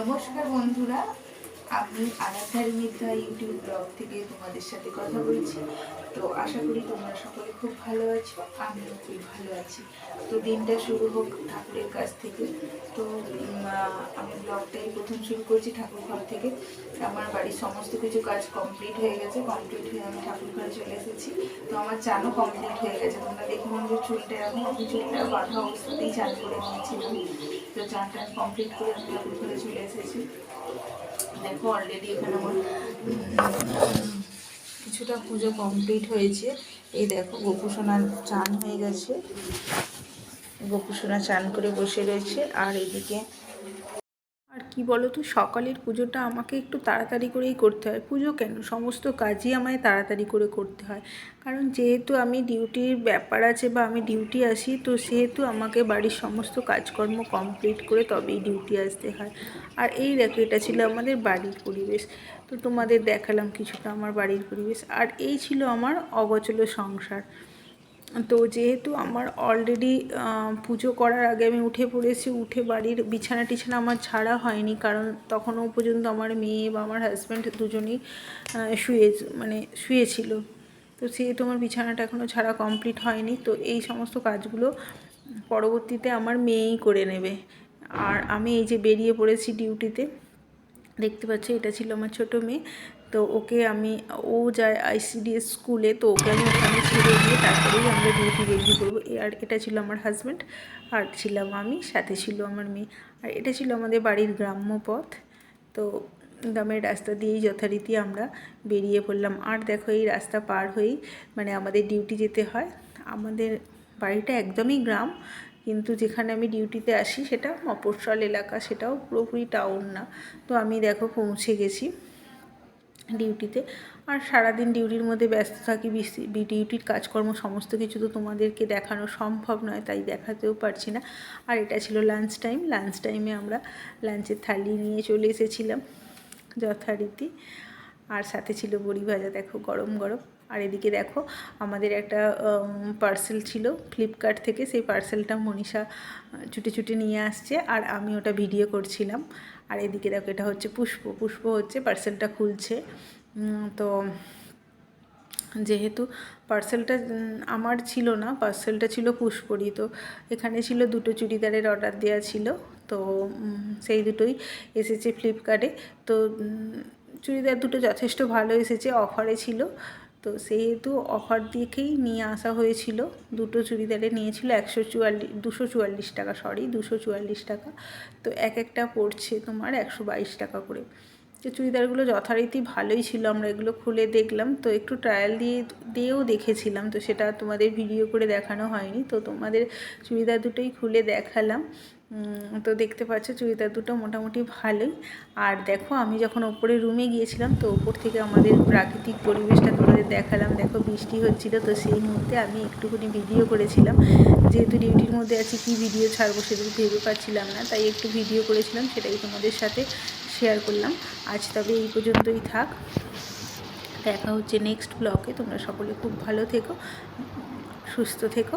নমস্কার বন্ধুরা আমি আনাথার মিত্রা ইউটিউব ব্লগ থেকে তোমাদের সাথে কথা বলছি। তো আশা করি তোমরা সকলে খুব ভালো আছো, আমিও খুব ভালো আছি। তো দিনটা শুরু হোক ঠাকুরের কাছ থেকে। তো আমি ব্লগটাই প্রথম শুরু করছি ঠাকুর ঘর থেকে। আমার বাড়ির সমস্ত কিছু কাজ কমপ্লিট হয়ে গেছে। কমপ্লিট হয়ে আমি ঠাকুর ঘরে চলে এসেছি। তো আমার চানও কমপ্লিট হয়ে গেছে। তোমরা দেখে মনে যে চুলটা এরকম। আমি চুলটা বাঁধা অবস্থাতেই চান করে নিয়েছিলাম। তো চান টান কমপ্লিট করে আমি ঠাকুর ঘরে চলে এসেছি। দেখো অলরেডি এখানে আমার কিছুটা পুজো কমপ্লিট হয়েছে। এই দেখো গোপুসোনার চান হয়ে গেছে। গোপুসোনা চান করে বসে রয়েছে। আর এদিকে আর কি বলো তো, সকালের পুজোটা আমাকে একটু তাড়াতাড়ি করেই করতে হয়। পুজো কেন? সমস্ত কাজই আমায় তাড়াতাড়ি করে করতে হয়। কারণ যেহেতু আমি ডিউটির ব্যাপার আছে বা আমি ডিউটি আসি, তো সেহেতু আমাকে বাড়ির সমস্ত কাজকর্ম কমপ্লিট করে তবেই ডিউটি আসতে হয়। আর এই দেখো, এটা ছিল আমাদের বাড়ির পরিবেশ। তো তোমাদের দেখালাম কিছুটা আমার বাড়ির পরিবেশ। আর এই ছিল আমার অগচল সংসার। তো যেহেতু আমার অলরেডি পুজো করার আগে আমি উঠে পড়েছি, উঠে বাড়ির বিছানা টিছানা আমার ছাড়া হয়নি, কারণ তখনও পর্যন্ত আমার মেয়ে বা আমার হাজব্যান্ড দুজনেই শুয়ে মানে শুয়েছিল। তো সেহেতু আমার বিছানাটা এখনও ছাড়া কমপ্লিট হয়নি, তো এই সমস্ত কাজগুলো পরবর্তীতে আমার মেয়েই করে নেবে। আর আমি এই যে বেরিয়ে পড়েছি ডিউটিতে দেখতে পাচ্ছ, এটা ছিল আমার ছোটো মেয়ে। তো ওকে আমি, ও যায় আইসিডিএস স্কুলে তো ওকে আমি ওখানে ছেড়ে দিয়ে তারপরেই আমরা ডিউটি পড়ব এ- আর এটা ছিল আমার হাজব্যান্ড আর ছিলাম আমি, সাথে ছিল আমার মেয়ে। আর এটা ছিল আমাদের বাড়ির গ্রাম্য পথ। তো গ্রামের রাস্তা দিয়েই যথারীতি আমরা বেরিয়ে পড়লাম। আর দেখো, এই রাস্তা পার হয়েই মানে আমাদের ডিউটি যেতে হয়। আমাদের বাড়িটা একদমই গ্রাম কিন্তু যেখানে আমি ডিউটিতে আসি সেটা মফস্বল এলাকা, সেটাও পুরোপুরি টাউন না। তো আমি দেখো পৌঁছে গেছি ডিউটিতে আর সারাদিন ডিউটির মধ্যে ব্যস্ত থাকি ডিউটির কাজকর্ম সমস্ত কিছু তো তোমাদেরকে দেখানো সম্ভব নয়, তাই দেখাতেও পারছি না। আর এটা ছিল লাঞ্চ টাইম লাঞ্চ টাইমে আমরা লাঞ্চের থালি নিয়ে চলে এসেছিলাম যথারীতি। আর সাথে ছিল বড়ি ভাজা, দেখো গরম গরম। আর এদিকে দেখো আমাদের একটা পার্সেল ছিল ফ্লিপকার্ট থেকে। সেই পার্সেলটা মনীষা ছুটে ছুটে নিয়ে আসছে আর আমি ওটা ভিডিও করছিলাম। আর এদিকে দেখো এটা হচ্ছে পুষ্প। পুষ্প হচ্ছে পার্সেলটা খুলছে। তো যেহেতু পার্সেলটা আমার ছিল না পার্সেলটা ছিল পুষ্পরই। তো এখানে ছিল দুটো চুড়িদারের অর্ডার দেওয়া ছিল। তো সেই দুটোই এসেছে ফ্লিপকার্টে তো চুড়িদার দুটো যথেষ্ট ভালো এসেছে অফারে ছিল। তো সেহেতু অফার দেখেই নিয়ে আসা হয়েছিল। দুটো চুড়িদারে নিয়েছিল একশো চুয়াল্লিশ দুশো চুয়াল্লিশ টাকা সরি দুশো চুয়াল্লিশ টাকা। তো এক একটা পড়ছে তোমার একশো বাইশ টাকা করে। তো চুড়িদারগুলো যথারীতি ভালোই ছিল, আমরা এগুলো খুলে দেখলাম। তো একটু ট্রায়াল দিয়ে, দিয়েও দেখেছিলাম। তো সেটা তোমাদের ভিডিও করে দেখানো হয়নি। তো তোমাদের চুড়িদার দুটোই খুলে দেখালাম। তো দেখতে পাচ্ছ চুড়িদার দুটো মোটামুটি ভালোই। আর দেখো, আমি যখন ওপরে রুমে গিয়েছিলাম, তো ওপর থেকে আমাদের প্রাকৃতিক পরিবেশটা তোমাদের দেখালাম। দেখো, বৃষ্টি হচ্ছিল, তো সেই মুহূর্তে আমি একটুখানি ভিডিও করেছিলাম। যেহেতু ডিউটির মধ্যে আছি, কি ভিডিও ছাড়বো সেটা ভেবে পাচ্ছিলাম না, তাই একটু ভিডিও করেছিলাম, সেটাই তোমাদের সাথে শেয়ার করলাম। আজ তবে এই পর্যন্তই থাক। দেখা হচ্ছে নেক্সট ব্লগে তোমরা সকলে খুব ভালো থেকো, সুস্থ থেকো।